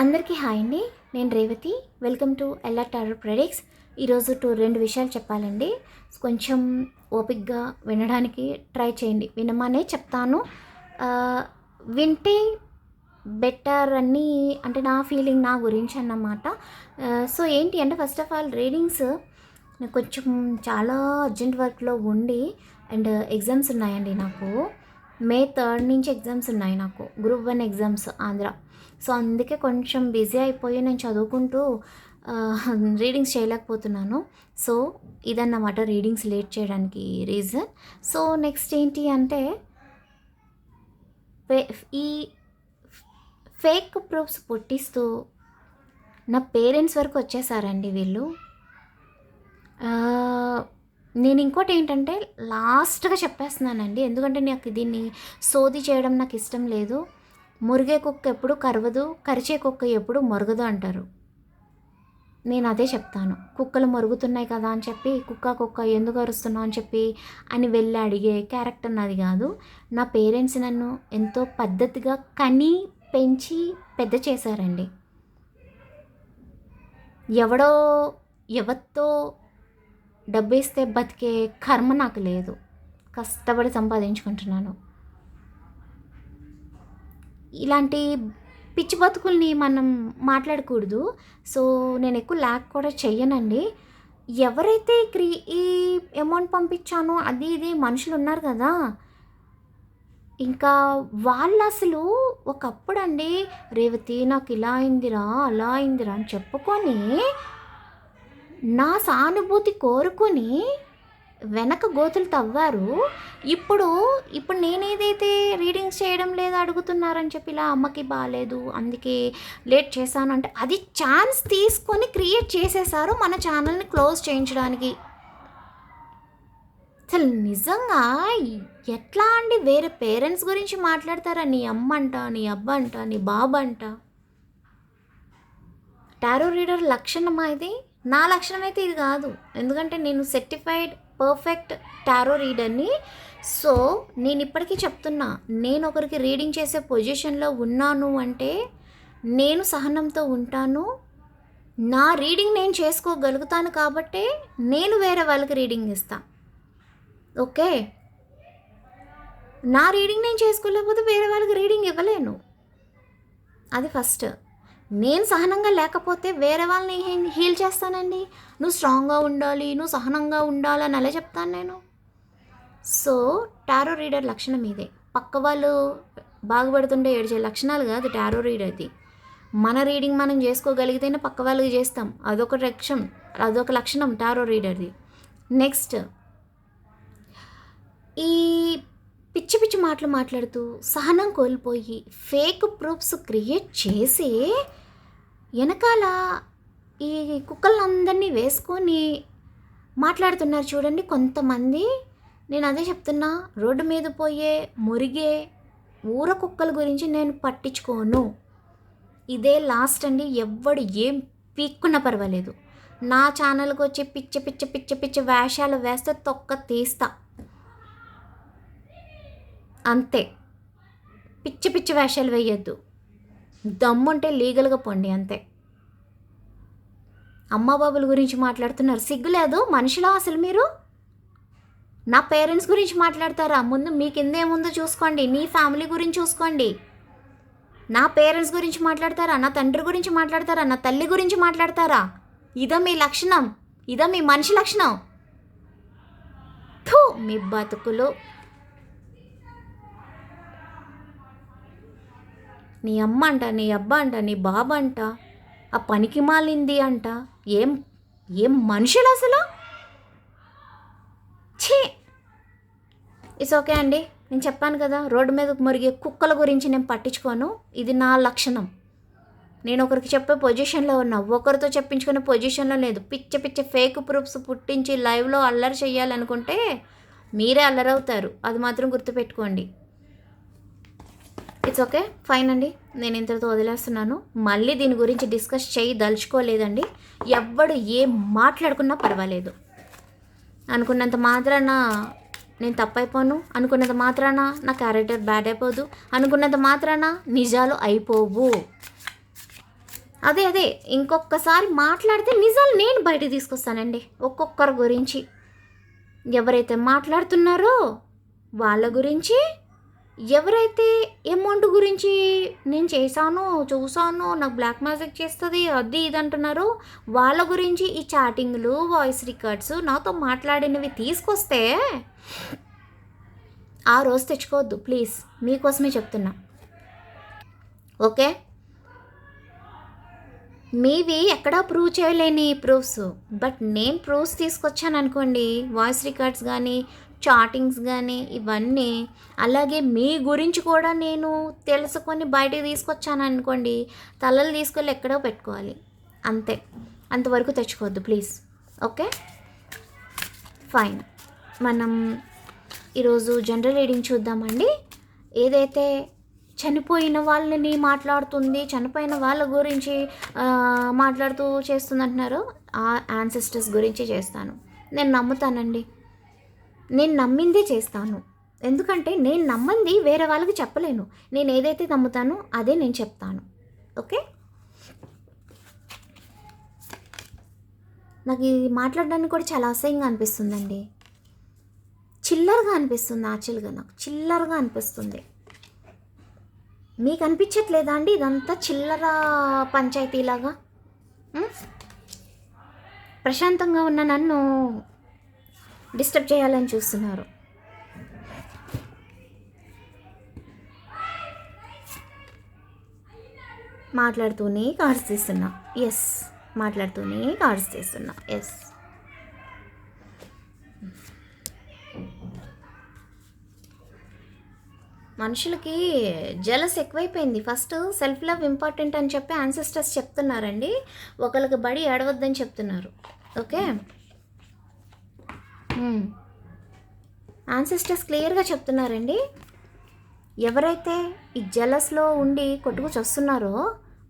అందరికీ హాయ్ అండి. నేను Revathi. Welcome to Ella Taro products ఈరోజు టూ రెండు విషయాలు చెప్పాలండి. కొంచెం ఓపిక్గా వినడానికి ట్రై చేయండి. వినమనే చెప్తాను. వింటే బెటర్ అని అంటే నా ఫీలింగ్ నా గురించి అన్నమాట. సో ఏంటి అంటే ఫస్ట్ ఆఫ్ ఆల్ రీడింగ్స్ కొంచెం చాలా అర్జెంట్ వర్క్లో ఉండి అండ్ ఎగ్జామ్స్ ఉన్నాయండి నాకు. మే థర్డ్ నుంచి ఎగ్జామ్స్ ఉన్నాయి నాకు. Group one exams Andhra. So అందుకే కొంచెం బిజీ అయిపోయి నేను చదువుకుంటూ రీడింగ్స్ చేయలేకపోతున్నాను. సో ఇదన్నమాట రీడింగ్స్ లేట్ చేయడానికి రీజన్. సో నెక్స్ట్ ఏంటి అంటే ఈ ఫేక్ ప్రూఫ్స్ పుట్టిస్తూ నా పేరెంట్స్ వరకు వచ్చేసారండి వీళ్ళు. నేను ఇంకోటి ఏంటంటే లాస్ట్గా చెప్పేస్తున్నానండి. ఎందుకంటే నాకు దీన్ని సోది చేయడం నాకు ఇష్టం లేదు. మురిగే కుక్క ఎప్పుడు కరవదు కరిచే కుక్క ఎప్పుడు మొరగదు అంటారు. నేను అదే చెప్తాను. కుక్కలు మరుగుతున్నాయి కదా అని చెప్పి కుక్క కుక్క ఎందుకు అరుస్తున్నావు అని చెప్పి అని వెళ్ళి అడిగే క్యారెక్టర్ నాది కాదు. నా పేరెంట్స్ నన్ను ఎంతో పద్ధతిగా కని పెంచి పెద్ద చేశారండి. ఎవడో ఎవరితో డబ్బేస్తే బతికే కర్మ నాకు లేదు. కష్టపడి సంపాదించుకుంటున్నాను. ఇలాంటి పిచ్చి బతుకుల్ని మనం మాట్లాడకూడదు. సో నేను ఎక్కువ ల్యాక్ కూడా చెయ్యనండి. ఎవరైతే క్రీ ఈ అమౌంట్ పంపించానో అది ఇది మనుషులు ఉన్నారు కదా. ఇంకా వాళ్ళు అసలు ఒకప్పుడు అండి రేవతి నాకు ఇలా అయిందిరా అలా అయిందిరా అని చెప్పుకొని నా సానుభూతి కోరుకొని వెనక గోతులు తవ్వారు. ఇప్పుడు ఇప్పుడు నేనేదైతే రీడింగ్స్ చేయడం లేదు అడుగుతున్నారని చెప్పి ఇలా అమ్మకి బాగాలేదు అందుకే లేట్ చేశాను అంటే అది ఛాన్స్ తీసుకొని క్రియేట్ చేసేసారు మన ఛానల్ని క్లోజ్ చేయించడానికి. అసలు నిజంగా ఎట్లా అండి వేరే పేరెంట్స్ గురించి మాట్లాడతారా? నీ అమ్మ అంట నీ అబ్బ అంట నీ బాబు అంట. టారో రీడర్ లక్షణమా ఇది? నా లక్షణం అయితే ఇది కాదు. ఎందుకంటే నేను సర్టిఫైడ్ పర్ఫెక్ట్ టారో రీడర్ని సో నేను ఇప్పటికీ చెప్తున్నా నేను ఒకరికి రీడింగ్ చేసే పొజిషన్లో ఉన్నాను అంటే నేను సహనంతో ఉంటాను. నా రీడింగ్ నేను చేసుకోగలుగుతాను కాబట్టే నేను వేరే వాళ్ళకి రీడింగ్ ఇస్తాను ఓకే నా రీడింగ్ నేను చేసుకోలేకపోతే వేరే వాళ్ళకి రీడింగ్ ఇవ్వలేను. అది ఫస్ట్ నేను సహనంగా లేకపోతే వేరే వాళ్ళని హీ- హీల్ చేస్తానండి. నువ్వు స్ట్రాంగ్గా ఉండాలి నువ్వు సహనంగా ఉండాలని అలా చెప్తాను నేను. సో టారో రీడర్ లక్షణం ఇదే. పక్క వాళ్ళు బాగుపడుతుంటే ఏడ్చే లక్షణాలు కాదు టారో రీడర్ది మన రీడింగ్ మనం చేసుకోగలిగితేనే పక్క వాళ్ళకి చేస్తాం. అదొక లక్ష్యం అదొక లక్షణం టారో రీడర్ది. నెక్స్ట్ ఈ పిచ్చి పిచ్చి మాటలు మాట్లాడుతూ సహనం కోల్పోయి ఫేక్ ప్రూఫ్స్ క్రియేట్ చేసి వెనకాల ఈ కుక్కలందరినీ వేసుకొని మాట్లాడుతున్నారు చూడండి కొంతమంది. నేను అదే చెప్తున్నా రోడ్డు మీద పోయే మురిగే ఊర కుక్కల గురించి నేను పట్టించుకోను. ఇదే లాస్ట్ అండి ఎవ్వడు ఏం పీక్కున్నా పర్వాలేదు. నా ఛానల్కి వచ్చి పిచ్చ పిచ్చ పిచ్చ పిచ్చ వేషాలు వేస్తే తొక్క తీస్తా. అంతే. పిచ్చి పిచ్చి వేషాలు వేయొద్దు. దమ్ముంటే లీగల్గా పొండి అంతే. అమ్మ బాబుల గురించి మాట్లాడుతున్నారు. సిగ్గులేదు మనిషిలో అసలు మీరు? నా పేరెంట్స్ గురించి మాట్లాడతారా? ముందు మీ కింద ఏముందో చూసుకోండి. నీ ఫ్యామిలీ గురించి చూసుకోండి. నా పేరెంట్స్ గురించి మాట్లాడతారా? నా తండ్రి గురించి మాట్లాడతారా? నా తల్లి గురించి మాట్లాడతారా? ఇదా మీ లక్షణం. ఇదా మీ మనిషి లక్షణం. థూ! మీ బతుకులు నీ అమ్మ అంట నీ అబ్బా అంట నీ బాబు అంట ఆ పనికి మాలింది అంట. ఏం ఏం మనుషులు అసలు? ఛీ! ఇట్స్ ఓకే అండి. నేను చెప్పాను కదా రోడ్డు మీద మురిగే కుక్కల గురించి నేను పట్టించుకోను. ఇది నా లక్షణం. నేను ఒకరికి చెప్పే పొజిషన్లో ఉన్నా. ఒకరితో చెప్పించుకునే పొజిషన్లో లేదు. పిచ్చ పిచ్చ ఫేక్ ప్రూఫ్స్ పుట్టించి లైవ్లో అల్లరి చేయాలనుకుంటే మీరే అల్లరవుతారు. అది మాత్రం గుర్తుపెట్టుకోండి. ఇట్స్ ఓకే ఫైన్ అండి. నేను ఇంతటితో వదిలేస్తున్నాను. మళ్ళీ దీని గురించి డిస్కస్ చేయి దలుచుకోలేదండి. ఎవ్వడు ఏం మాట్లాడుకున్నా పర్వాలేదు. అనుకున్నంత మాత్రాన నేను తప్పైపోను. అనుకున్నంత మాత్రాన నా క్యారెక్టర్ బ్యాడ్ అయిపోదు. అనుకున్నంత మాత్రాన నిజాలు అయిపోవు. అదే అదే. ఇంకొకసారి మాట్లాడితే నిజాలు నేను బయట తీసుకొస్తానండి. ఒక్కొక్కరి గురించి. ఎవరైతే మాట్లాడుతున్నారో వాళ్ళ గురించి ఎవరైతే అమౌంట్ గురించి నేను చేశాను చూసాను నాకు బ్లాక్ మ్యాజిక్ చేస్తుంది అది ఇది అంటున్నారో వాళ్ళ గురించి ఈ చాటింగ్లు వాయిస్ రికార్డ్స్ నాతో మాట్లాడినవి తీసుకొస్తే ఆ రోజు తెచ్చుకోవద్దు ప్లీజ్ మీకోసమే చెప్తున్నా. ఓకే? మీవి ఎక్కడా ప్రూవ్ చేయలేని ప్రూఫ్స్ బట్ నేను ప్రూఫ్స్ తీసుకొచ్చాను అనుకోండి వాయిస్ రికార్డ్స్ కానీ చాటింగ్స్ కానీ ఇవన్నీ. అలాగే మీ గురించి కూడా నేను తెలుసుకొని బయటకు తీసుకొచ్చాను అనుకోండి తలలు తీసుకెళ్ళి ఎక్కడో పెట్టుకోవాలి. అంతే. అంతవరకు తెచ్చుకోవద్దు ప్లీజ్. ఓకే? ఫైన్. మనం ఈరోజు జనరల్ రీడింగ్ చూద్దామండి. ఏదైతే చనిపోయిన వాళ్ళని మాట్లాడుతుంది చనిపోయిన వాళ్ళ గురించి మాట్లాడుతూ చేస్తుందంటున్నారు ఆ యాన్సిస్టర్స్ గురించి చేస్తాను. నేను నమ్ముతానండి. నేను నమ్మిందే చేస్తాను. ఎందుకంటే నేను నమ్మంది వేరే వాళ్ళకి చెప్పలేను. నేను ఏదైతే నమ్ముతానో అదే నేను చెప్తాను. ఓకే? నాకు ఇది మాట్లాడడానికి కూడా చాలా అసహ్యంగా అనిపిస్తుందండి. చిల్లరగా అనిపిస్తుంది యాక్చువల్గా నాకు. చిల్లరగా అనిపిస్తుంది. మీకు అనిపించట్లేదా అండి ఇదంతా చిల్లర పంచాయతీలాగా? ప్రశాంతంగా ఉన్న నన్ను డిస్టర్బ్ చేయాలని చూస్తున్నారు. మాట్లాడుతూనే కార్డ్స్ తీస్తున్నా. ఎస్ మాట్లాడుతూనే కార్డ్స్ తీస్తున్నా. ఎస్ మనుషులకి జలస్ ఎక్కువైపోయింది. ఫస్ట్ సెల్ఫ్ లవ్ ఇంపార్టెంట్ అని చెప్పి యాన్సిస్టర్స్ చెప్తున్నారండి. ఒకరికి బడి ఏడవద్దని చెప్తున్నారు. ఓకే ఆన్సెస్టర్స్ క్లియర్గా చెప్తున్నారండి. ఎవరైతే ఈ జలస్లో ఉండి కొట్టుకు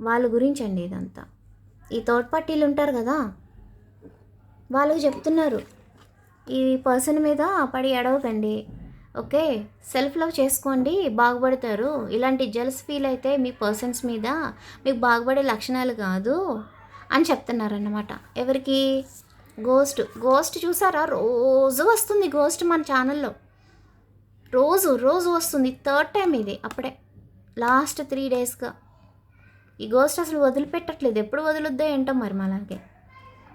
వాళ్ళ గురించి అండి ఇదంతా. ఈ థర్డ్ పార్టీలు ఉంటారు కదా వాళ్ళకి చెప్తున్నారు. ఈ పర్సన్ మీద పడి ఎడవకండి ఓకే సెల్ఫ్ లవ్ చేసుకోండి బాగుపడతారు. ఇలాంటి జెల్స్ ఫీల్ అయితే మీ పర్సన్స్ మీద మీకు బాగుపడే లక్షణాలు కాదు అని చెప్తున్నారన్నమాట. ఎవరికి? గోస్ట్ గోస్ట్ చూసారా? రోజు వస్తుంది గోస్ట్ మన ఛానల్లో రోజు రోజు వస్తుంది. థర్డ్ టైం ఇది అప్పుడే. లాస్ట్ త్రీ డేస్గా ఈ గోస్ట్ అసలు వదిలిపెట్టట్లేదు. ఎప్పుడు వదులుద్దో ఏంటో మరి మనకి.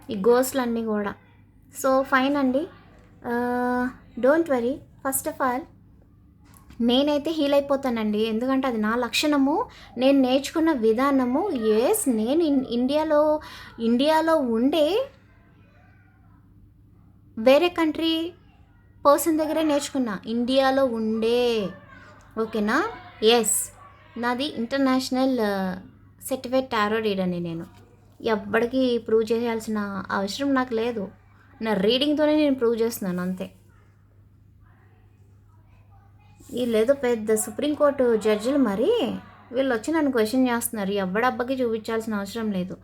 ఈ గోస్ట్లన్నీ కూడా. సో ఫైన్ అండి. Don't worry first of all నేనైతే హీల్ అయిపోతానండి. ఎందుకంటే అది నా లక్షణము. నేను నేర్చుకున్న విధానము. ఎస్ నేను ఇన్- ఇండియాలో ఇండియాలో ఉండే వేరే కంట్రీ పర్సన్ దగ్గరే నేర్చుకున్నా. ఇండియాలో ఉండే. ఓకేనా? ఎస్ నాది ఇంటర్నేషనల్ సర్టిఫైడ్ టారో రీడర్ని నేను. ఎవ్వడికి ప్రూవ్ చేయాల్సిన అవసరం నాకు లేదు. నా రీడింగ్తోనే నేను ప్రూవ్ చేస్తున్నాను అంతే. లేదు పెద్ద సుప్రీంకోర్టు జడ్జిలు మరి వీళ్ళు వచ్చి నన్ను క్వశ్చన్ చేస్తున్నారు. ఎవడబ్బకి చూపించాల్సిన అవసరం లేదు.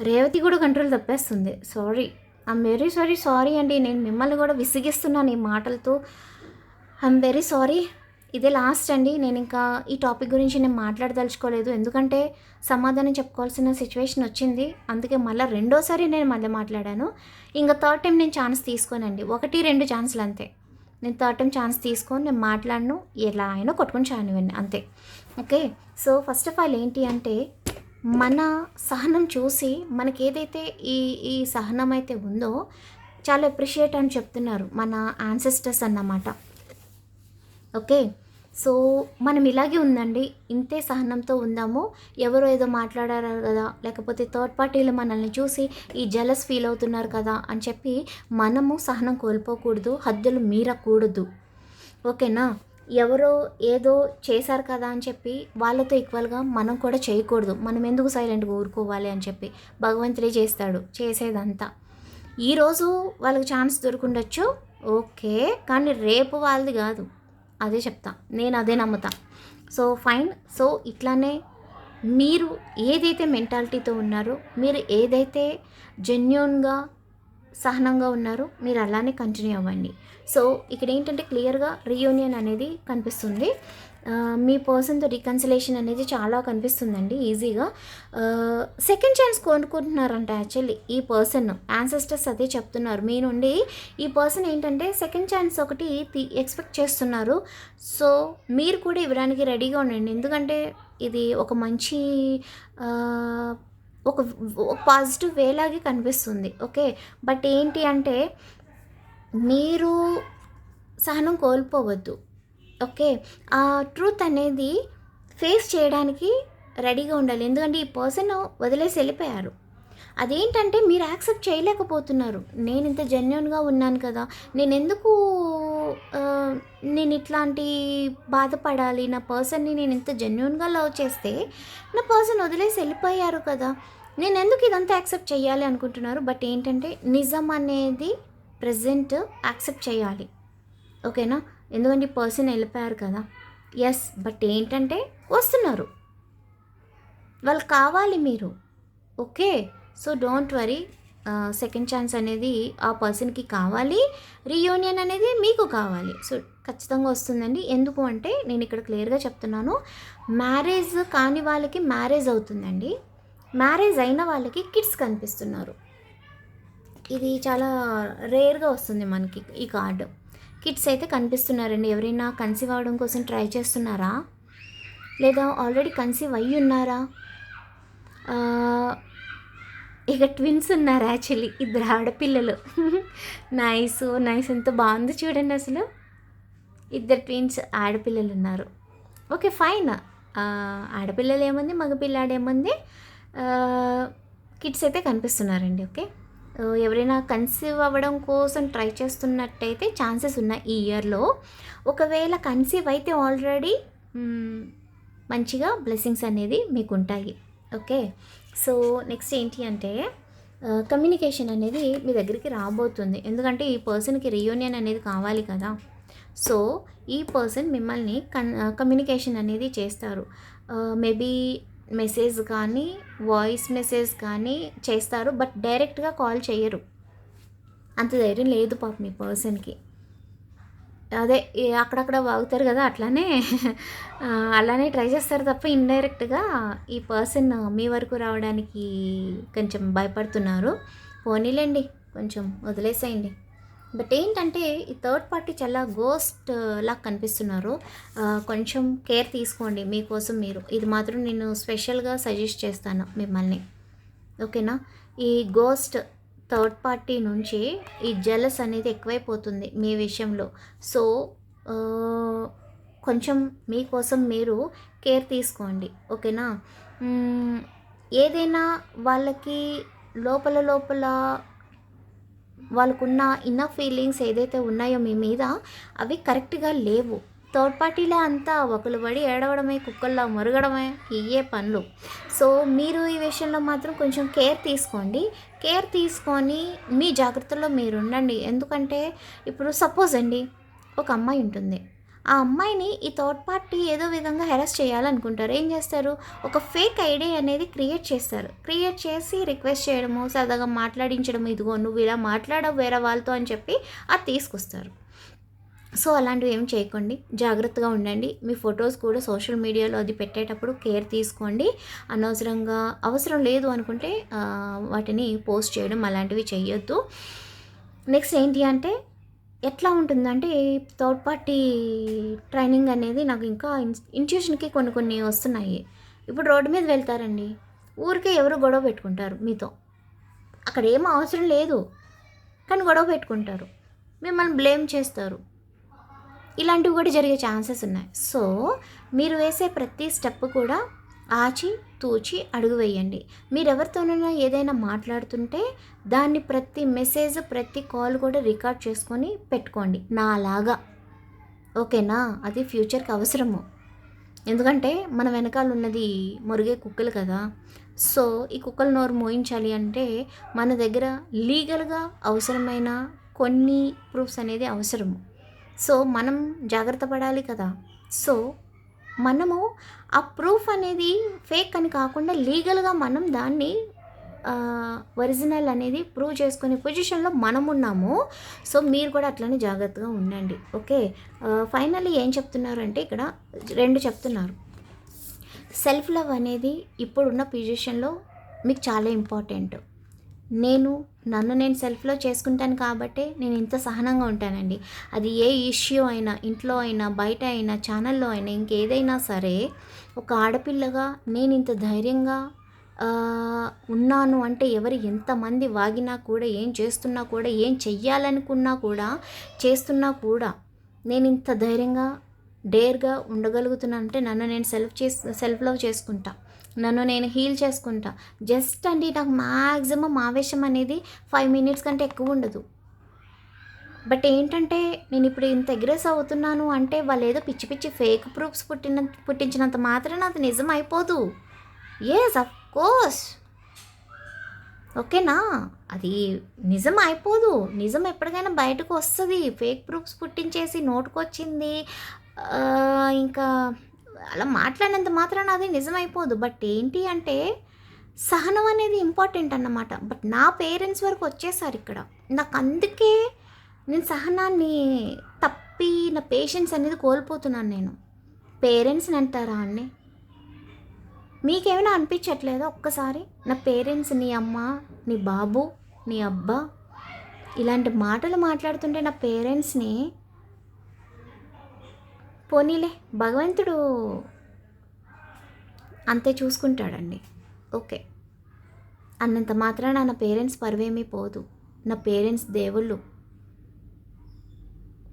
రేవతి కూడా control తప్పేస్తుంది. Sorry I'm very sorry sorry అండి. నేను మిమ్మల్ని కూడా విసిగిస్తున్నాను ఈ మాటలతో. ఐఎమ్ వెరీ సారీ ఇదే లాస్ట్ అండి. నేను ఇంకా ఈ టాపిక్ గురించి నేను మాట్లాడదలుచుకోలేదు. ఎందుకంటే సమాధానం చెప్పుకోవాల్సిన సిచ్యువేషన్ వచ్చింది. అందుకే మళ్ళీ రెండోసారి నేను మళ్ళీ మాట్లాడాను. ఇంకా థర్డ్ టైం నేను ఛాన్స్ తీసుకోనండి. ఒకటి రెండు ఛాన్స్లు అంతే. నేను థర్డ్ టైం ఛాన్స్ తీసుకొని నేను మాట్లాడను. ఎలా అయినా కొట్టుకుని చానివ్వండి అంతే. Okay so first of all ఏంటి అంటే మన సహనం చూసి మనకి ఏదైతే ఈ ఈ సహనం అయితే ఉందో చాలా అప్రిషియేట్ అని చెప్తున్నారు మన యాన్సెస్టర్స్ అన్నమాట. ఓకే? సో మనం ఇలాగే ఉందండి. ఇంతే సహనంతో ఉందాము. ఎవరో ఏదో మాట్లాడారు కదా లేకపోతే థర్డ్ పార్టీలు మనల్ని చూసి ఈ జలస్ ఫీల్ అవుతున్నారు కదా అని చెప్పి మనము సహనం కోల్పోకూడదు హద్దులు మీరకూడదు. ఓకేనా? ఎవరో ఏదో చేశారు కదా అని చెప్పి వాళ్ళతో ఈక్వల్గా మనం కూడా చేయకూడదు. మనం ఎందుకు సైలెంట్గా ఊరుకోవాలి అని చెప్పి భగవంతుడే చేస్తాడు. చేసేదంతా. ఈరోజు వాళ్ళకి ఛాన్స్ దొరుకుండొచ్చు. ఓకే. కానీ రేపు వాళ్ళది కాదు. అదే చెప్తా. నేను అదే నమ్ముతా. సో ఫైన్ సో ఇట్లానే మీరు ఏదైతే మెంటాలిటీతో ఉన్నారో మీరు ఏదైతే జెన్యున్గా సహనంగా ఉన్నారో మీరు అలానే కంటిన్యూ అవ్వండి. సో ఇక్కడ ఏంటంటే క్లియర్గా రీయూనియన్ అనేది కనిపిస్తుంది. మీ పర్సన్తో రికన్సిలేషన్ అనేది చాలా కనిపిస్తుందండి ఈజీగా సెకండ్ ఛాన్స్ కోరుకుంటున్నారంట యాక్చువల్లీ ఈ పర్సన్ యాన్సెస్టర్స్ అదే చెప్తున్నారు. మీ నుండి ఈ పర్సన్ ఏంటంటే సెకండ్ ఛాన్స్ ఒకటి ఎక్స్పెక్ట్ చేస్తున్నారు. సో మీరు కూడా ఇవ్వడానికి రెడీగా ఉండండి. ఎందుకంటే ఇది ఒక మంచి ఒక పాజిటివ్ వేలాగే కనిపిస్తుంది. ఓకే? బట్ ఏంటి అంటే మీరు సహనం కోల్పోవద్దు. ఓకే? ఆ ట్రూత్ అనేది ఫేస్ చేయడానికి రెడీగా ఉండాలి. ఎందుకంటే ఈ పర్సన్ వదిలేసి వెళ్ళిపోయారు. అదేంటంటే మీరు యాక్సెప్ట్ చేయలేకపోతున్నారు. నేను ఇంత జెన్యున్గా ఉన్నాను కదా. నేను ఎందుకు నేను ఇట్లాంటి బాధపడాలి? నా పర్సన్ని నేను ఇంత జెన్యున్గా లవ్ చేస్తే నా పర్సన్ వదిలేసి వెళ్ళిపోయారు కదా. నేను ఎందుకు ఇదంతా యాక్సెప్ట్ చేయాలి అనుకుంటున్నారు? బట్ ఏంటంటే నిజం అనేది ప్రజెంట్ యాక్సెప్ట్ చేయాలి. ఓకేనా? ఎందుకంటే పర్సన్ వెళ్ళిపోయారు కదా. ఎస్ బట్ ఏంటంటే వస్తున్నారు. వాళ్ళు కావాలి మీరు. Okay so don't worry second chance అనేది ఆ పర్సన్కి కావాలి. రీయూనియన్ అనేది మీకు కావాలి. సో ఖచ్చితంగా వస్తుందండి. ఎందుకు అంటే నేను ఇక్కడ క్లియర్గా చెప్తున్నాను. మ్యారేజ్ కాని వాళ్ళకి మ్యారేజ్ అవుతుందండి. మ్యారేజ్ అయిన వాళ్ళకి కిడ్స్ కనిపిస్తున్నారు. ఇది చాలా రేర్గా వస్తుంది మనకి ఈ కార్డు. కిడ్స్ అయితే కనిపిస్తున్నారండి. ఎవరైనా కన్సీవ్ అవ్వడం కోసం ట్రై చేస్తున్నారా? లేదా ఆల్రెడీ కన్సీవ్ అయ్యి ఉన్నారా? ఇక ట్విన్స్ ఉన్నారు యాక్చువల్లీ. ఇద్దరు ఆడపిల్లలు. Nice nice. ఎంత బాగుంది చూడండి అసలు. ఇద్దరు ట్విన్స్ ఆడపిల్లలు ఉన్నారు. Okay fine. ఆడపిల్లలు ఏముంది? మగపిల్లాడు ఏముంది? కిడ్స్ అయితే కనిపిస్తున్నారండి. ఓకే. ఎవరైనా కన్సీవ్ అవ్వడం కోసం ట్రై చేస్తున్నట్టయితే ఛాన్సెస్ ఉన్నాయి ఈ ఇయర్లో ఒకవేళ కన్సీవ్ అయితే ఆల్రెడీ మంచిగా బ్లెస్సింగ్స్ అనేది మీకు ఉంటాయి ఓకే సో నెక్స్ట్ ఏంటి అంటే కమ్యూనికేషన్ అనేది మీ దగ్గరికి రాబోతుంది. ఎందుకంటే ఈ పర్సన్కి రియూనియన్ అనేది కావాలి కదా. సో ఈ పర్సన్ మిమ్మల్ని కన్ కమ్యూనికేషన్ అనేది చేస్తారు. మేబీ మెసేజ్ కానీ వాయిస్ మెసేజ్ కానీ చేస్తారు. బట్ డైరెక్ట్గా కాల్ చేయరు. అంత ధైర్యం లేదు పాప మీ పర్సన్కి. అదే అక్కడక్కడ వాగుతారు కదా అట్లానే అలానే ట్రై చేస్తారు తప్ప ఇండైరెక్ట్గా ఈ పర్సన్ మీ వరకు రావడానికి కొంచెం భయపడుతున్నారు. పోనీలేండి కొంచెం వదిలేసేయండి. బట్ ఏంటంటే ఈ థర్డ్ పార్టీ చాలా గోస్ట్ లాగా కనిపిస్తున్నారు. కొంచెం కేర్ తీసుకోండి మీకోసం మీరు. ఇది మాత్రం నేను స్పెషల్గా సజెస్ట్ చేస్తాను మిమ్మల్ని. ఓకేనా? ఈ గోస్ట్ థర్డ్ పార్టీ నుంచి ఈ జలస్ అనేది ఎక్కువైపోతుంది మీ విషయంలో. సో కొంచెం మీకోసం మీరు కేర్ తీసుకోండి. ఓకేనా? ఏదైనా వాళ్ళకి లోపల లోపల వాళ్ళకున్న ఇన్న ఫీలింగ్స్ ఏదైతే ఉన్నాయో మీ మీద అవి కరెక్ట్గా లేవు. థర్డ్ పార్టీలో అంతా ఒకరు పడి ఏడవడమే కుక్కల్లో మరగడమే ఇయ్యే పనులు. సో మీరు ఈ విషయంలో మాత్రం కొంచెం కేర్ తీసుకోండి. కేర్ తీసుకొని మీ జాగ్రత్తలో మీరు ఉండండి ఎందుకంటే ఇప్పుడు సపోజ్ అండి ఒక అమ్మాయి ఉంటుంది. ఆ అమ్మాయిని ఈ థర్డ్ పార్టీ ఏదో విధంగా హెరాస్ చేయాలనుకుంటారు. ఏం చేస్తారు? ఒక ఫేక్ ఐడి అనేది క్రియేట్ చేస్తారు. క్రియేట్ చేసి రిక్వెస్ట్ చేయడము సరదాగా మాట్లాడించడం ఇదిగో నువ్వు ఇలా మాట్లాడవు వేరే వాళ్ళతో అని చెప్పి అది తీసుకొస్తారు. సో అలాంటివి ఏం చేయకండి. జాగ్రత్తగా ఉండండి. మీ ఫొటోస్ కూడా సోషల్ మీడియాలో అది పెట్టేటప్పుడు కేర్ తీసుకోండి. అనవసరంగా అవసరం లేదు అనుకుంటే వాటిని పోస్ట్ చేయడం అలాంటివి చేయొద్దు. నెక్స్ట్ ఏంటి అంటే ఎట్లా ఉంటుందంటే థర్డ్ పార్టీ ట్రైనింగ్ అనేది నాకు ఇంకా ఇన్స్టిట్యూషన్కి కొన్ని కొన్ని వస్తున్నాయి. ఇప్పుడు రోడ్డు మీద వెళ్తారండి. ఊరికే ఎవరు గొడవ పెట్టుకుంటారు మీతో. అక్కడ ఏం అవసరం లేదు. కానీ గొడవ పెట్టుకుంటారు. మిమ్మల్ని బ్లేమ్ చేస్తారు. ఇలాంటివి కూడా జరిగే ఛాన్సెస్ ఉన్నాయి. సో మీరు వేసే ప్రతి స్టెప్ కూడా ఆచి తూచి అడుగు వేయండి. మీరు ఎవరితోనైనా ఏదైనా మాట్లాడుతుంటే దాన్ని ప్రతి మెసేజ్ ప్రతి కాల్ కూడా రికార్డ్ చేసుకొని పెట్టుకోండి. నాలాగా. ఓకేనా? అది ఫ్యూచర్కి అవసరము. ఎందుకంటే మన వెనకాల ఉన్నది మురిగే కుక్కలు కదా. సో ఈ కుక్కల నోరు మోయించాలి అంటే మన దగ్గర లీగల్గా అవసరమైన కొన్ని ప్రూఫ్స్ అనేది అవసరము. సో మనం జాగ్రత్త పడాలి కదా. సో మనము ఆ ప్రూఫ్ అనేది ఫేక్ అని కాకుండా లీగల్గా మనం దాన్ని ఒరిజినల్ అనేది ప్రూవ్ చేసుకునే పొజిషన్లో మనం ఉన్నాము. సో మీరు కూడా అట్లనే జాగ్రత్తగా ఉండండి. ఓకే ఫైనల్లీ ఏం చెప్తున్నారు అంటే ఇక్కడ రెండు చెప్తున్నారు. సెల్ఫ్ లవ్ అనేది ఇప్పుడున్న పొజిషన్లో మీకు చాలా ఇంపార్టెంట్ నేను నన్ను నేను సెల్ఫ్లో చేసుకుంటాను కాబట్టే నేను ఇంత సహనంగా ఉంటానండి. అది ఏ ఇష్యూ అయినా ఇంట్లో అయినా బయట అయినా ఛానల్లో అయినా ఇంకేదైనా సరే ఒక ఆడపిల్లగా నేను ఇంత ధైర్యంగా ఉన్నాను అంటే ఎవరు ఎంతమంది వాగినా కూడా ఏం చేస్తున్నా కూడా ఏం చెయ్యాలనుకున్నా కూడా చేస్తున్నా కూడా నేను ఇంత ధైర్యంగా డేర్గా ఉండగలుగుతున్నాను అంటే నన్ను నేను సెల్ఫ్ చేస్ సెల్ఫ్ లవ్ చేసుకుంటా. నన్ను నేను హీల్ చేసుకుంటా. జస్ట్ అండి నాకు మ్యాక్సిమం ఆవేశం అనేది ఫైవ్ మినిట్స్ కంటే ఎక్కువ ఉండదు. బట్ ఏంటంటే నేను ఇప్పుడు ఇంత అగ్రెస్ అవుతున్నాను అంటే వాళ్ళు ఏదో పిచ్చి పిచ్చి ఫేక్ ప్రూఫ్స్ పుట్టిన పుట్టించినంత మాత్రాన అది నిజం అయిపోదు. ఎస్ అఫ్ కోర్స్ ఓకేనా? అది నిజం అయిపోదు. నిజం ఎప్పటికైనా బయటకు వస్తుంది. ఫేక్ ప్రూఫ్స్ పుట్టించేసి నోటుకొచ్చింది. ఇంకా అలా మాట్లాడినంత మాత్రాన అది నిజమైపోదు. బట్ ఏంటి అంటే సహనం అనేది ఇంపార్టెంట్ అన్నమాట. బట్ నా పేరెంట్స్ వరకు వచ్చేసారు ఇక్కడ. నాకు అందుకే నేను సహనాన్ని తప్పి నా పేషెన్స్ అనేది కోల్పోతున్నాను నేను. పేరెంట్స్ని అంటారా అండి మీకేమైనా అనిపించట్లేదా ఒక్కసారి? నా పేరెంట్స్ నీ అమ్మ నీ బాబు నీ అబ్బా ఇలాంటి మాటలు మాట్లాడుతుంటే నా పేరెంట్స్ని పోనీలే భగవంతుడు అంతే చూసుకుంటాడండి. ఓకే. అన్నంత మాత్రాన నా పేరెంట్స్ పరువేమీ పోదు. నా పేరెంట్స్ దేవుళ్ళు.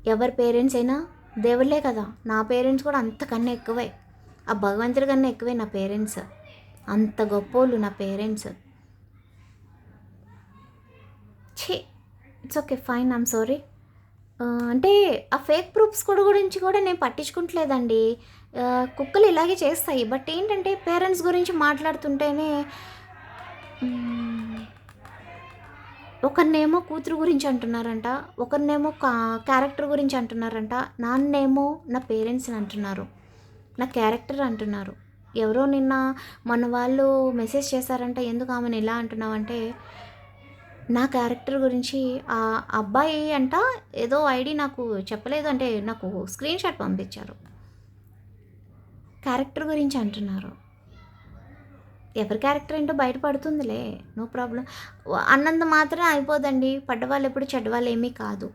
ఎవరి పేరెంట్స్ అయినా దేవుళ్ళే కదా. నా పేరెంట్స్ కూడా అంతకన్నా ఎక్కువే. ఆ భగవంతుడి కన్నా ఎక్కువే నా పేరెంట్స్. అంత గొప్పోళ్ళు నా పేరెంట్స్. ఛీ! It's okay fine I'm sorry. అంటే ఆ ఫేక్ ప్రూఫ్స్ కూడా గురించి కూడా నేను పట్టించుకుంటలేదండి. కుక్కలు ఇలాగే చేస్తాయి. బట్ ఏంటంటే పేరెంట్స్ గురించి మాట్లాడుతుంటేనే ఒకరినేమో కూతురు గురించి అంటున్నారంట ఒకరినేమో కా క్యారెక్టర్ గురించి అంటున్నారంట నాన్నేమో నా పేరెంట్స్ని అంటున్నారు నా క్యారెక్టర్ అంటున్నారు. ఎవరో నిన్న మన వాళ్ళు మెసేజ్ చేశారంట ఎందుకు ఆమెను ఎలా అంటున్నావంటే నా క్యారెక్టర్ గురించి ఆ అబ్బాయి అంట ఏదో ఐడి నాకు చెప్పలేదు అంటే నాకు స్క్రీన్ షాట్ పంపించారు. క్యారెక్టర్ గురించి అంటున్నారు. ఎవరి క్యారెక్టర్ ఏంటో బయటపడుతుందిలే నో ప్రాబ్లం. అన్నంత మాత్రం అయిపోదండి పడ్డవాళ్ళు ఎప్పుడు చెడ్డవాళ్ళు ఏమీ కాదు.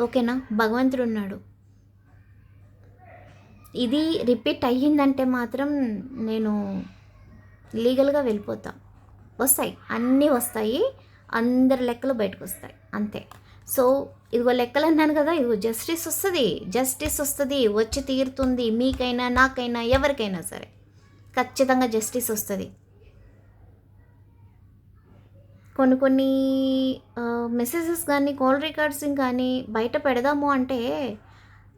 ఓకేనా? భగవంతుడు ఉన్నాడు. ఇది రిపీట్ అయ్యిందంటే మాత్రం నేను లీగల్గా వెళ్ళిపోతాను వస్తాయి. అన్నీ వస్తాయి. అందరి లెక్కలు బయటకు వస్తాయి. అంతే. సో ఇదిగో లెక్కలు అన్నాను కదా ఇదిగో జస్టిస్ వస్తుంది. జస్టిస్ వస్తుంది. వచ్చి తీరుతుంది. మీకైనా నాకైనా ఎవరికైనా సరే. ఖచ్చితంగా జస్టిస్ వస్తుంది. కొన్ని కొన్ని మెసేజెస్ కానీ కాల్ రికార్డ్స్ కానీ బయట పెడదాము అంటే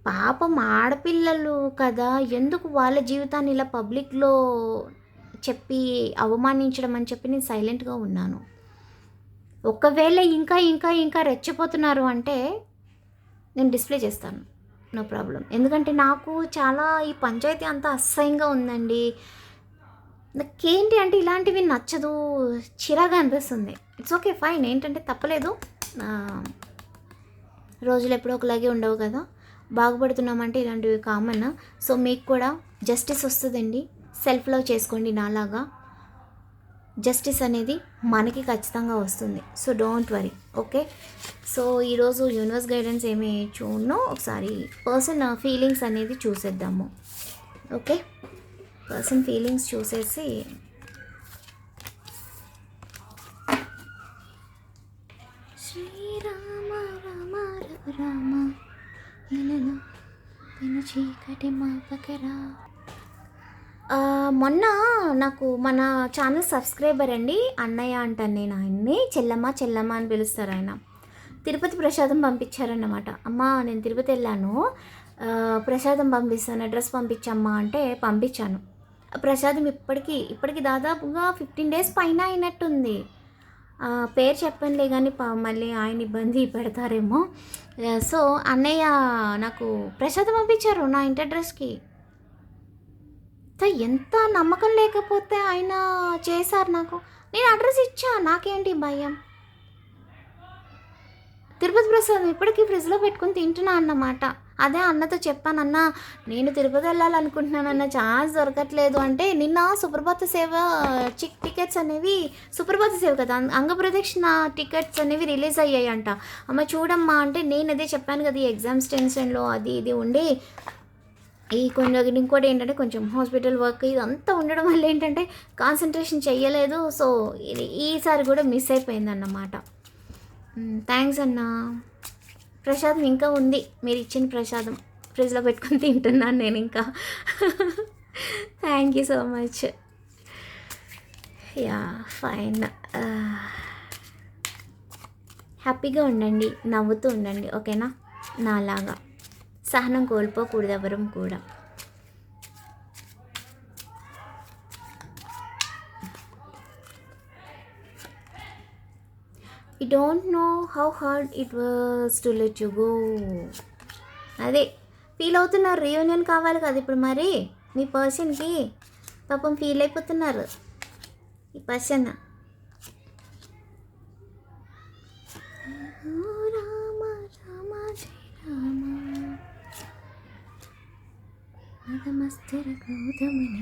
పాపం ఆడపిల్లలు కదా ఎందుకు వాళ్ళ జీవితాన్ని ఇలా పబ్లిక్లో చెప్పి అవమానించడం అని చెప్పి నేను సైలెంట్గా ఉన్నాను. ఒకవేళ ఇంకా ఇంకా ఇంకా రెచ్చిపోతున్నారు అంటే నేను డిస్ప్లే చేస్తాను. నో ప్రాబ్లం ఎందుకంటే నాకు చాలా ఈ పంచాయతీ అంతా అసహ్యంగా ఉందండి. నాకేంటి అంటే ఇలాంటివి నచ్చదు. చిరాగా అనిపిస్తుంది. It's okay fine. ఏంటంటే తప్పలేదు. రోజులు ఎప్పుడో ఒకలాగే ఉండవు కదా. బాగుపడుతున్నామంటే ఇలాంటివి కామన్? సో మీకు కూడా జస్టిస్ వస్తుందండి. సెల్ఫ్ లవ్ చేసుకోండి నాలాగా. జస్టిస్ అనేది మనకి ఖచ్చితంగా వస్తుంది. So don't worry. Okay? So ఈరోజు యూనివర్స్ గైడెన్స్ ఏమి చూడనో ఒకసారి పర్సన్ ఫీలింగ్స్ అనేది చూసేద్దాము. ఓకే? పర్సన్ ఫీలింగ్స్ చూసేసి శ్రీరామ రామ రఘు రామ. చీకటి మా పకరా మొన్న నాకు మన ఛానల్ సబ్స్క్రైబర్ అండి అన్నయ్య అంటాను నేను ఆయన్ని. చెల్లమ్మ చెల్లమ్మ అని పిలుస్తారు ఆయన. తిరుపతి ప్రసాదం పంపించారన్నమాట. అమ్మ నేను తిరుపతి వెళ్ళాను. ప్రసాదం పంపిస్తాను అడ్రస్ పంపించమ్మా అంటే పంపించాను. ప్రసాదం ఇప్పటికీ ఇప్పటికి దాదాపుగా ఫిఫ్టీన్ డేస్ పైన అయినట్టుంది. పేరు చెప్పండి కానీ మళ్ళీ ఆయన ఇబ్బంది పెడతారేమో. సో అన్నయ్య నాకు ప్రసాదం పంపించారు నా ఇంటి అడ్రస్కి. ఎంత నమ్మకం లేకపోతే ఆయన చేశారు నాకు. నేను అడ్రస్ ఇచ్చా నాకేంటి భయం? తిరుపతి ప్రసాదం ఇప్పటికీ ఫ్రిడ్జ్లో పెట్టుకుని తింటున్నా అన్నమాట. అదే అన్నతో చెప్పానన్న నేను తిరుపతి వెళ్ళాలనుకుంటున్నానన్న ఛాన్స్ దొరకట్లేదు అంటే నిన్న సుప్రభాత సేవ చిక్ టికెట్స్ అనేవి సుప్రభాత సేవ కదా అంగ- అంగప్రదక్షిణ టికెట్స్ అనేవి రిలీజ్ అయ్యాయి అంట అమ్మ చూడమ్మా అంటే నేను అదే చెప్పాను కదా ఈ ఎగ్జామ్స్ టెన్షన్లో అది ఇది ఉండి ఈ కొన్ని ఇంకోటి ఏంటంటే కొంచెం హాస్పిటల్ వర్క్ ఇదంతా ఉండడం వల్ల ఏంటంటే కాన్సన్ట్రేషన్ చెయ్యలేదు. సో ఇది ఈసారి కూడా మిస్ అయిపోయిందన్నమాట. థ్యాంక్స్ అన్న. ప్రసాదం ఇంకా ఉంది. మీరు ఇచ్చిన ప్రసాదం ఫ్రిడ్జ్లో పెట్టుకొని తింటున్నాను నేను ఇంకా. Thank you so much yeah fine హ్యాపీగా ఉండండి. నవ్వుతూ ఉండండి. ఓకేనా నాలాగా. సహనం కోల్పోకూడదు ఎవరం కూడా. ఈ don't know how hard it was to let you go అదే ఫీల్ అవుతున్నారు రీయూనియన్ కావాలి కదా ఇప్పుడు మరి? మీ పర్సన్కి పాపం ఫీల్ అయిపోతున్నారు. ఈ పర్సన్ రామ రామ జయ రామ మదమస్తర గౌతమని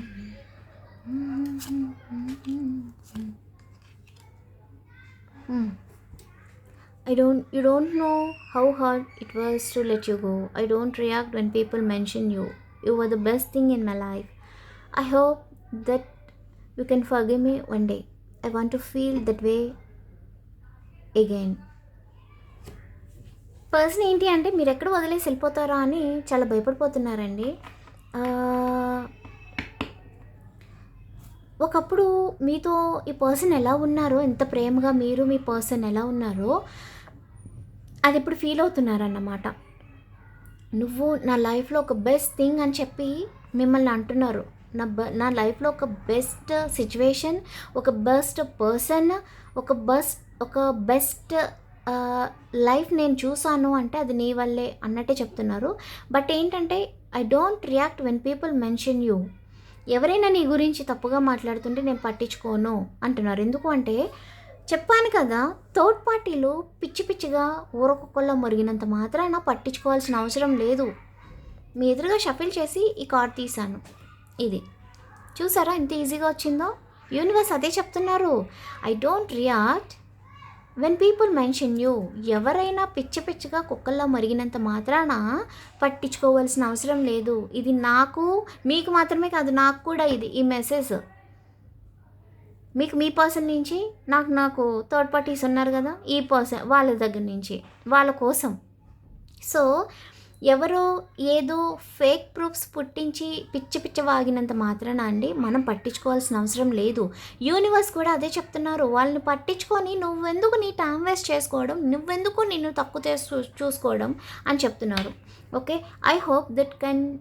I don't you don't know how hard it was to let you go. I don't react when people mention you. You were the best thing in my life. I hope that you can forgive me one day. I want to feel that way again. Person ఏంటి అంటే మీరు ఎక్కడ వదిలేసి వెళ్ళిపోతారా అని చాలా భయపడిపోతున్నారండి ఆ, ఒకప్పుడు మీతో ఈ పర్సన్ ఎలా ఉన్నారో ఎంత ప్రేమగా మీరు మీ పర్సన్ ఎలా ఉన్నారో అది ఇప్పుడు ఫీల్ అవుతున్నారన్నమాట. నువ్వు నా లైఫ్లో ఒక బెస్ట్ థింగ్ అని చెప్పి మిమ్మల్ని అంటున్నారు. నా బ నా లైఫ్లో ఒక బెస్ట్ సిచ్యువేషన్ ఒక బెస్ట్ పర్సన్ ఒక బెస్ట్ ఒక బెస్ట్ లైఫ్ నేను చూసాను అంటే అది నీ వల్లే అన్నట్టే చెప్తున్నారు. బట్ ఏంటంటే I don't react when people mention you ఎవరైనా నీ గురించి తప్పుగా మాట్లాడుతుంటే నేను పట్టించుకోను అంటున్నారు. ఎందుకు అంటే చెప్పాను కదా థర్డ్ పార్టీలు పిచ్చి పిచ్చిగా ఊరకొక్కల్లో మురిగినంత మాత్రాన పట్టించుకోవాల్సిన అవసరం లేదు. మీ ఎదురుగా షఫిల్ చేసి ఈ కార్డ్ తీశాను. ఇది. చూసారా ఎంత ఈజీగా వచ్చిందో? యూనివర్స్ అదే చెప్తున్నారు. I don't react when people mention you ఎవరైనా పిచ్చి పిచ్చిగా కుక్కల్లో మరిగినంత మాత్రాన పట్టించుకోవాల్సిన అవసరం లేదు. ఇది నాకు మీకు మాత్రమే కాదు నాకు కూడా ఇది ఈ మెసేజ్ మీకు మీ పర్సన్ నుంచి నాకు నాకు థర్డ్ పార్టీస్ ఉన్నారు కదా ఈ పర్సన్ వాళ్ళ దగ్గర నుంచి వాళ్ళ కోసం. సో ఎవరో ఏదో ఫేక్ ప్రూఫ్స్ పుట్టించి పిచ్చి పిచ్చి వాగినంత మాత్రాన అండి మనం పట్టించుకోవాల్సిన అవసరం లేదు. యూనివర్స్ కూడా అదే చెప్తున్నారు. వాళ్ళని పట్టించుకొని నువ్వెందుకు నీ టైం వేస్ట్ చేసుకోవడం నువ్వెందుకు నిన్ను తక్కువ చేసు చూసుకోవడం అని చెప్తున్నారు. Okay? I hope that can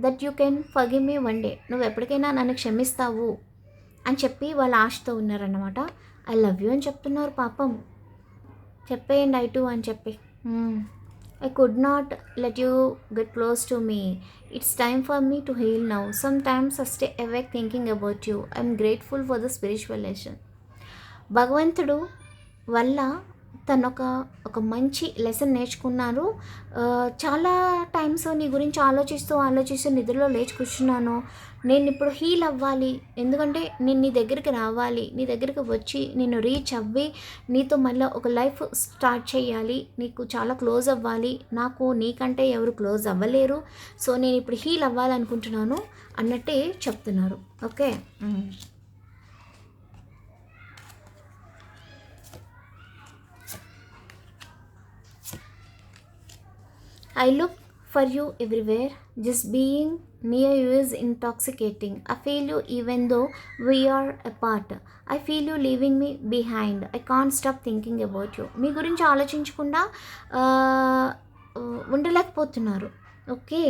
that you can forgive me one day. నువ్వు ఎప్పటికైనా నన్ను క్షమిస్తావు అని చెప్పి వాళ్ళ ఆశతో ఉన్నారన్నమాట. ఐ లవ్ యూ అని చెప్తున్నారు పాపం. చెప్పేయండి ఐ టూ అని చెప్పి. I could not let you get close to me it's time for me to heal now sometimes I stay awake thinking about you I'm grateful for the spiritual lesson భగవంతుడు వల్ల తను ఒక ఒక మంచి lesson నేర్చుకున్నారు. చాలా టైమ్స్ నీ గురించి ఆలోచిస్తూ ఆలోచిస్తూ నిద్రలో లేచి కూర్చున్నాను. నేను ఇప్పుడు హీల్ అవ్వాలి. ఎందుకంటే నేను నీ దగ్గరికి రావాలి. నీ దగ్గరికి వచ్చి నేను రీచ్ అవ్వి నీతో మళ్ళీ ఒక లైఫ్ స్టార్ట్ చేయాలి. నీకు చాలా క్లోజ్ అవ్వాలి. నాకు నీకంటే ఎవరు క్లోజ్ అవ్వలేరు. సో నేను ఇప్పుడు హీల్ అవ్వాలనుకుంటున్నాను అన్నట్టే చెప్తున్నారు. Okay? I look for you everywhere just being near you is intoxicating I feel you even though we're a part I feel you leaving me behind I can't stop thinking about you మీ గురించి ఆలోచించకుండా ఉండలేకపోతున్నారు okay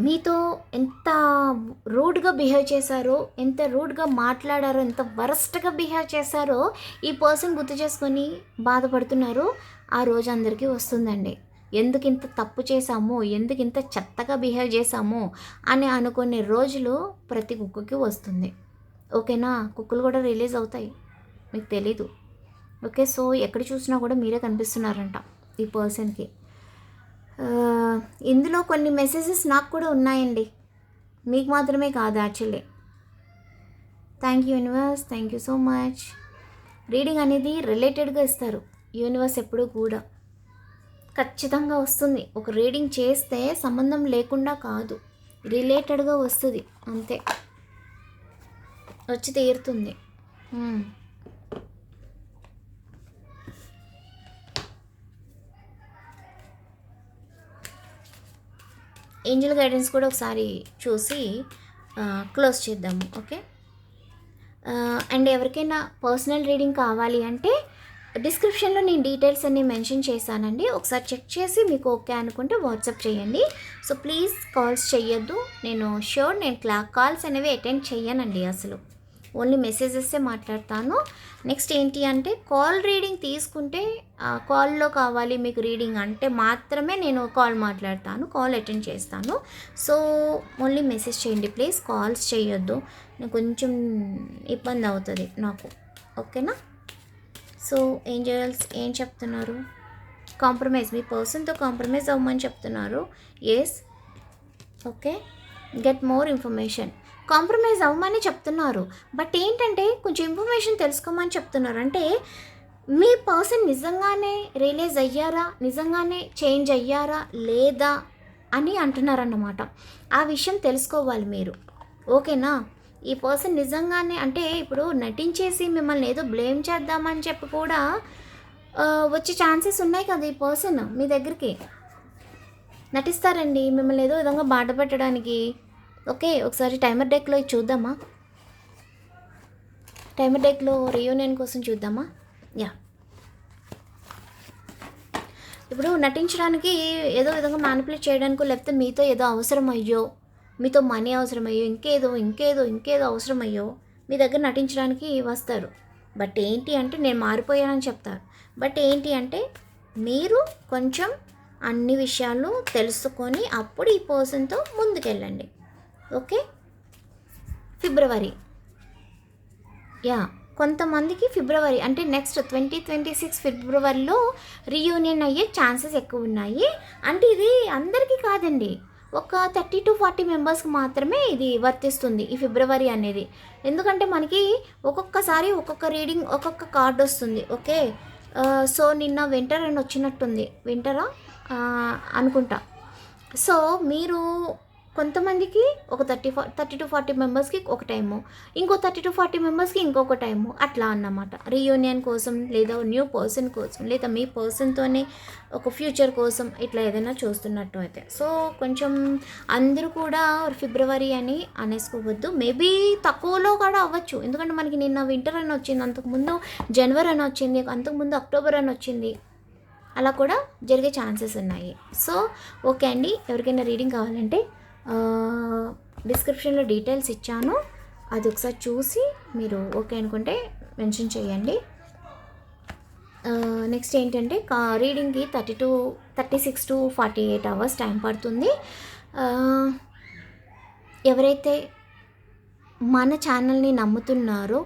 మీతో ఎంత రూడ్గా behave చేశారో ఎంత రూడ్గా మాట్లాడారో ఎంత వరస్ట్గా behave చేశారో ఈ పర్సన్ గుర్తు చేసుకొని బాధపడుతున్నారు ఆ రోజు అందరికీ వస్తుందండి ఎందుకు ఇంత తప్పు చేశామో? ఎందుకు ఇంత చెత్తగా బిహేవ్ చేశామో? అని అనుకునే రోజులు ప్రతి కుక్కకి వస్తుంది. ఓకేనా? కుక్కలు కూడా రిలీజ్ అవుతాయి. మీకు తెలీదు. ఓకే సో ఎక్కడ చూసినా కూడా మీరే కనిపిస్తున్నారంట ఈ పర్సన్కి. ఇందులో కొన్ని మెసేజెస్ నాకు కూడా ఉన్నాయండి. మీకు మాత్రమే కాదు actually. Thank you universe thank you so much. Reading అనేది రిలేటెడ్గా ఇస్తారు. యూనివర్స్ ఎప్పుడూ కూడా. ఖచ్చితంగా వస్తుంది. ఒక రీడింగ్ చేస్తే సంబంధం లేకుండా కాదు. రిలేటెడ్గా వస్తుంది. అంతే. వచ్చి తీరుతుంది. ఏంజల్ గైడెన్స్ కూడా ఒకసారి చూసి క్లోజ్ చేద్దాము. ఓకే? అండ్ ఎవరికైనా పర్సనల్ రీడింగ్ కావాలి అంటే డిస్క్రిప్షన్లో నేను డీటెయిల్స్ అన్ని మెన్షన్ చేశానండి. ఒకసారి చెక్ చేసి మీకు ఓకే అనుకుంటే వాట్సాప్ చేయండి. సో ప్లీజ్ కాల్స్ చెయ్యొద్దు. నేను షూర్ నేను క్లా కాల్స్ అనేవి అటెండ్ చేయనండి అసలు. ఓన్లీ మెసేజెస్సే మాట్లాడతాను. నెక్స్ట్ ఏంటి అంటే కాల్ రీడింగ్ తీసుకుంటే కాల్లో కావాలి మీకు రీడింగ్ అంటే మాత్రమే నేను కాల్ మాట్లాడతాను కాల్ అటెండ్ చేస్తాను. సో ఓన్లీ మెసేజ్ చేయండి ప్లీజ్ కాల్స్ చేయొద్దు కొంచెం ఇబ్బంది అవుతుంది నాకు. ఓకేనా? సో ఏం చేయాల్సి ఏం చెప్తున్నారు? కాంప్రమైజ్ మీ పర్సన్తో కాంప్రమైజ్ అవ్వమని చెప్తున్నారు. Yes okay get more information compromise అవ్వమని చెప్తున్నారు. బట్ ఏంటంటే కొంచెం ఇన్ఫర్మేషన్ తెలుసుకోమని చెప్తున్నారు. అంటే మీ పర్సన్ నిజంగానే రియలైజ్ అయ్యారా? నిజంగానే చేంజ్ అయ్యారా? లేదా? అని అంటున్నారన్నమాట. ఆ విషయం తెలుసుకోవాలి మీరు. ఓకేనా ఈ పర్సన్ నిజంగానే అంటే ఇప్పుడు నటించేసి మిమ్మల్ని ఏదో బ్లేమ్ చేద్దామని చెప్పి కూడా వచ్చే ఛాన్సెస్ ఉన్నాయి కదా ఈ పర్సన్ మీ దగ్గరికి? నటిస్తారండి మిమ్మల్ని ఏదో విధంగా బాట పెట్టడానికి. ఓకే ఒకసారి టైమర్ డెక్లో చూద్దామా? టైమర్ డెక్లో రియూనియన్ కోసం చూద్దామా? యా. ఇప్పుడు నటించడానికి ఏదో విధంగా మ్యానిపులేట్ చేయడానికో లేకపోతే మీతో ఏదో అవసరం అయ్యో మీతో మనీ అవసరమయ్యో ఇంకేదో ఇంకేదో ఇంకేదో అవసరమయ్యో మీ దగ్గర నటించడానికి వస్తారు. బట్ ఏంటి అంటే నేను మారిపోయానని చెప్తారు. బట్ ఏంటి అంటే మీరు కొంచెం అన్ని విషయాలు తెలుసుకొని అప్పుడు ఈ పర్సన్తో ముందుకెళ్ళండి. ఓకే? ఫిబ్రవరి. యా కొంతమందికి ఫిబ్రవరి అంటే నెక్స్ట్ ట్వంటీ ట్వంటీ సిక్స్ ఫిబ్రవరిలో రీయూనియన్ అయ్యే ఛాన్సెస్ ఎక్కువ ఉన్నాయి. అంటే ఇది అందరికీ కాదండి. ఒక థర్టీ టు ఫార్టీ మెంబర్స్కి మాత్రమే ఇది వర్తిస్తుంది ఈ ఫిబ్రవరి అనేది. ఎందుకంటే మనకి ఒక్కొక్కసారి ఒక్కొక్క రీడింగ్ ఒక్కొక్క కార్డ్ వస్తుంది. ఓకే? సో నిన్న వింటర్ అని వచ్చినట్టుంది. వింటరా? అనుకుంటా. సో మీరు కొంతమందికి ఒక థర్టీ ఫా థర్టీ టు ఫార్టీ మెంబర్స్కి ఒక టైము ఇంకో థర్టీ టు ఫార్టీ మెంబర్స్కి ఇంకొక టైము అట్లా అన్నమాట. రీయూనియన్ కోసం లేదా న్యూ పర్సన్ కోసం లేదా మీ పర్సన్తోనే ఒక ఫ్యూచర్ కోసం ఇట్లా ఏదైనా చూస్తున్నట్టు అయితే. సో కొంచెం అందరూ కూడా ఫిబ్రవరి అని అనేసుకోవద్దు. మేబీ తక్కువలో కూడా అవ్వచ్చు. ఎందుకంటే మనకి నిన్న వింటర్ అని వచ్చింది అంతకుముందు జనవరి అని వచ్చింది అంతకుముందు అక్టోబర్ అని వచ్చింది. అలా కూడా జరిగే ఛాన్సెస్ ఉన్నాయి. సో ఓకే అండి. ఎవరికైనా రీడింగ్ కావాలంటే డిస్క్రిప్షన్లో డీటెయిల్స్ ఇచ్చాను. అది ఒకసారి చూసి మీరు ఓకే అనుకుంటే మెన్షన్ చేయండి. నెక్స్ట్ ఏంటంటే రీడింగ్కి thirty two thirty six to forty eight hours time పడుతుంది ఎవరైతే మన ఛానల్ని నమ్ముతున్నారో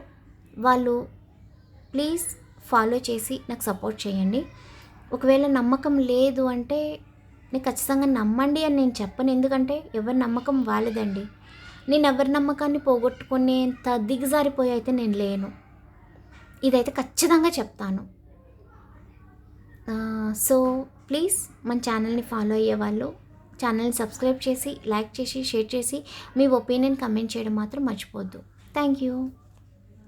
వాళ్ళు ప్లీజ్ ఫాలో చేసి నాకు సపోర్ట్ చేయండి. ఒకవేళ నమ్మకం లేదు అంటే నేను ఖచ్చితంగా నమ్మండి అని నేను చెప్పను. ఎందుకంటే ఎవరి నమ్మకం వాళ్ళదండి. నేను ఎవరి నమ్మకాన్ని పోగొట్టుకునేంత దిగజారిపోయి అయితే నేను లేను. ఇదైతే ఖచ్చితంగా చెప్తాను. సో ప్లీజ్ మన ఛానల్ని ఫాలో అయ్యే వాళ్ళు ఛానల్ని సబ్స్క్రైబ్ చేసి లైక్ చేసి షేర్ చేసి మీ ఒపీనియన్ కమెంట్ చేయడం మాత్రం మర్చిపోద్దు. Thank you.